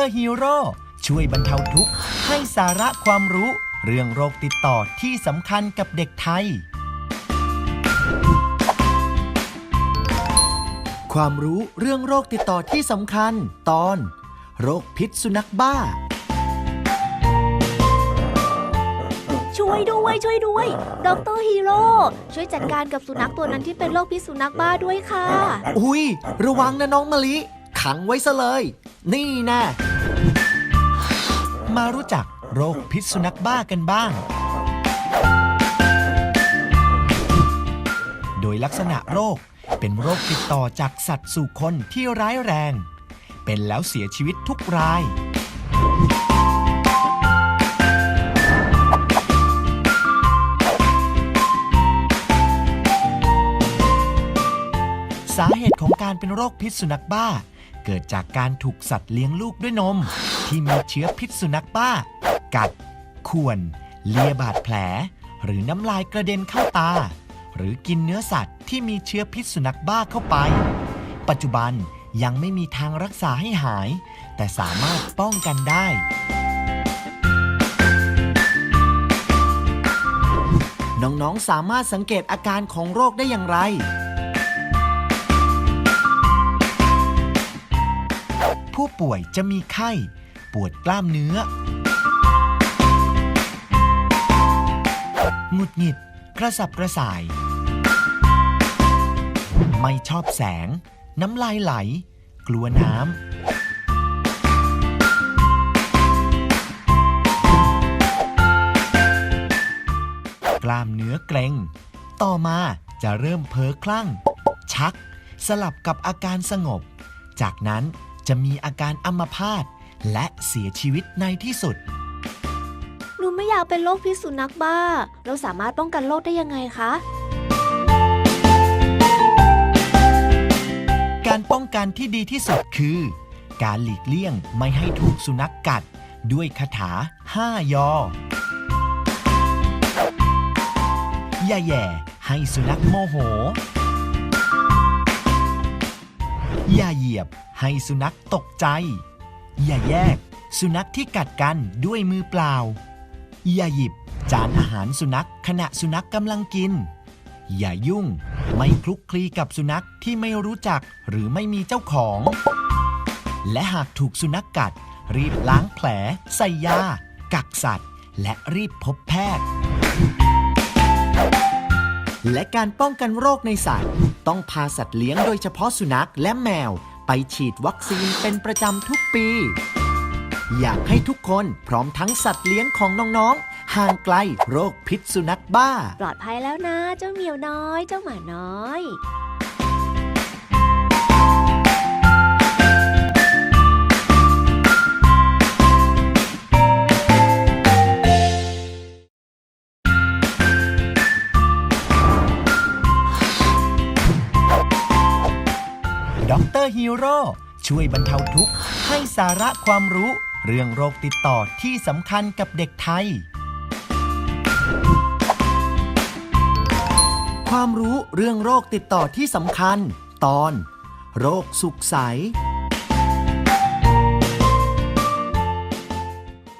รฮีโร่ช่วยบรรเทาทุกข์ ให้สาระความรู้ เรื่องโรคติดต่อที่สำคัญกับเด็กไทย ความรู้เรื่องโรคติดต่อที่สำคัญ ตอน โรคพิษสุนัขบ้า ช่วยด้วยช่วยด้วยดรฮีโร่ช่วยจัดการกับสุนัขตัวนั้นที่เป็นโรคพิษสุนัขบ้าด้วยค่ะ อุ้ย ระวังนะน้องมะลิ ขังไว้ซะเลย นี่แนะ มารู้จักโรคพิษสุนัขบ้ากันบ้าง โดยลักษณะโรคเป็นโรคติดต่อจากสัตว์สู่คนที่ร้ายแรง เป็นแล้วเสียชีวิตทุกราย สาเหตุของการเป็นโรคพิษสุนัขบ้า เกิดจากการถูกสัตว์เลี้ยงลูกด้วยนม ที่มีเชื้อพิษสุนัขบ้า กัด ข่วน เลียบาดแผล หรือน้ำลายกระเด็นเข้าตา หรือกินเนื้อสัตว์ที่มีเชื้อพิษสุนัขบ้าเข้าไป ปัจจุบันยังไม่มีทางรักษาให้หาย แต่สามารถป้องกันได้ น้องๆสามารถสังเกตอาการของโรคได้อย่างไร ผู้ป่วยจะมีไข้ ปวดกล้ามเนื้อหงุดหงิด กระสับกระส่าย ไม่ชอบแสง น้ำลายไหล กลัวน้ำ กล้ามเนื้อเกร็ง ต่อมาจะเริ่มเพ้อคลั่ง ชัก สลับกับอาการสงบ จากนั้น จะมีอาการอัมพาตและเสียชีวิตในที่สุด หนูไม่อยากเป็นโรคพิษสุนัขบ้า เราสามารถป้องกันโรคได้ยังไงคะ การป้องกันที่ดีที่สุดคือ การหลีกเลี่ยงไม่ให้ถูกสุนัขกกัด ด้วยคาถา5ยออย่าแย่ให้สุนัขโมโห อย่าเหยียบให้สุนัขตกใจ อย่าแยก สุนัขที่กัดกันด้วยมือเปล่า อย่าหยิบจานอาหารสุนัขขณะสุนัขกำลังกิน อย่ายุ่ง ไม่คลุกคลีกับสุนัขที่ไม่รู้จักหรือไม่มีเจ้าของ และหากถูกสุนัขกกัด รีบล้างแผล ใส่ยา กักสัตว์ และรีบพบแพทย์ และการป้องกันโรคในสัตว์ ต้องพาสัตว์เลี้ยงโดยเฉพาะสุนัขและแมว ไปฉีดวัคซีนเป็นประจำทุกปี อยากให้ทุกคนพร้อมทั้งสัตว์เลี้ยงของน้องๆ ห่างไกลโรคพิษสุนัขบ้า ปลอดภัยแล้วนะ เจ้าเหมียวน้อย เจ้าหมาน้อย โร่ ช่วยบรรเทาทุกข์ ให้สาระความรู้ เรื่องโรคติดต่อที่สำคัญกับเด็กไทย ความรู้เรื่องโรคติดต่อที่สำคัญ ตอน โรคสุกใส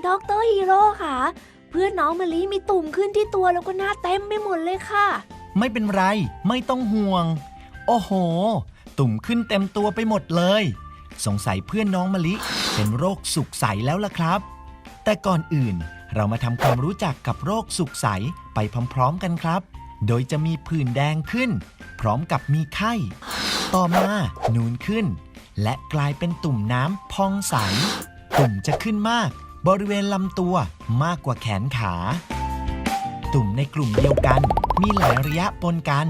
ดรฮีโร่ค่ะ เพื่อนน้องมะลิมีตุ่มขึ้นที่ตัวแล้วก็หน้าเต็มไปหมดเลยค่ะ ไม่เป็นไร ไม่ต้องห่วง โอ้โห ตุ่มขึ้นเต็มตัวไปหมดเลย สงสัยเพื่อนน้องมะลิเป็นโรคสุกใสแล้วล่ะครับ แต่ก่อนอื่นเรามาทำความรู้จักกับโรคสุกใสไปพร้อมๆกันครับ โดยจะมีผื่นแดงขึ้น พร้อมกับมีไข้ ต่อมานูนขึ้น และกลายเป็นตุ่มน้ำพองใส ตุ่มจะขึ้นมาก บริเวณลำตัวมากกว่าแขนขา ตุ่มในกลุ่มเดียวกัน มีหลายระยะปนกัน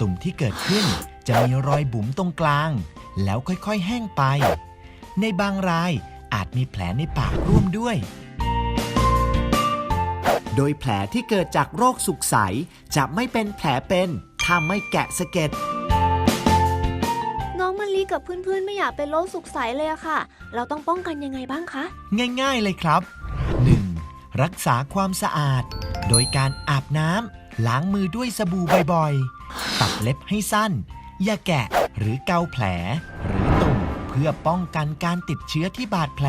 ตุ่มที่เกิดขึ้น จะมีรอยบุ๋มตรงกลาง แล้วค่อยๆแห้งไป ในบางรายอาจมีแผลในปากร่วมด้วย โดยแผลที่เกิดจากโรคสุกใส จะไม่เป็นแผลเป็นถ้าไม่แกะสะเก็ดน้องมะลิกับเพื่อนๆ ไม่อยากเป็นโรคสุกใสเลยอะค่ะ เราต้องป้องกันยังไงบ้างคะ ง่ายๆเลยครับ 1. รักษาความสะอาด โดยการอาบน้ำล้างมือด้วยสบู่บ่อยๆ ตัดเล็บให้สั้น อย่าแกะหรือเกาแผล หรือตุ่มเพื่อป้องกันการติดเชื้อที่บาดแผล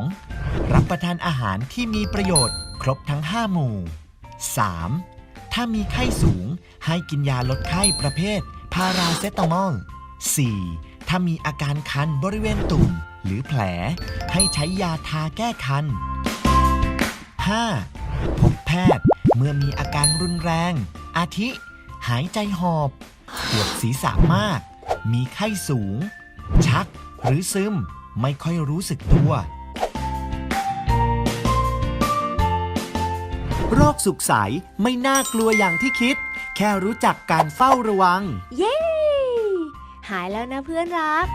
2. รับประทานอาหารที่มีประโยชน์ ครบทั้ง 5 หมู่ 3. ถ้ามีไข้สูงให้กินยาลดไข้ประเภท พาราเซตามอล 4. ถ้ามีอาการคันบริเวณตุ่มหรือแผล ให้ใช้ยาทาแก้คัน 5. พบแพทย์เมื่อมีอาการรุนแรง อาทิ หายใจหอบ ปวดศีรษะมาก มีไข้สูง ชักหรือซึมไม่ค่อยรู้สึกตัว โรคสุขใสไม่น่ากลัวอย่างที่คิด แค่รู้จักการเฝ้าระวัง เย้ หายแล้วนะเพื่อนรัก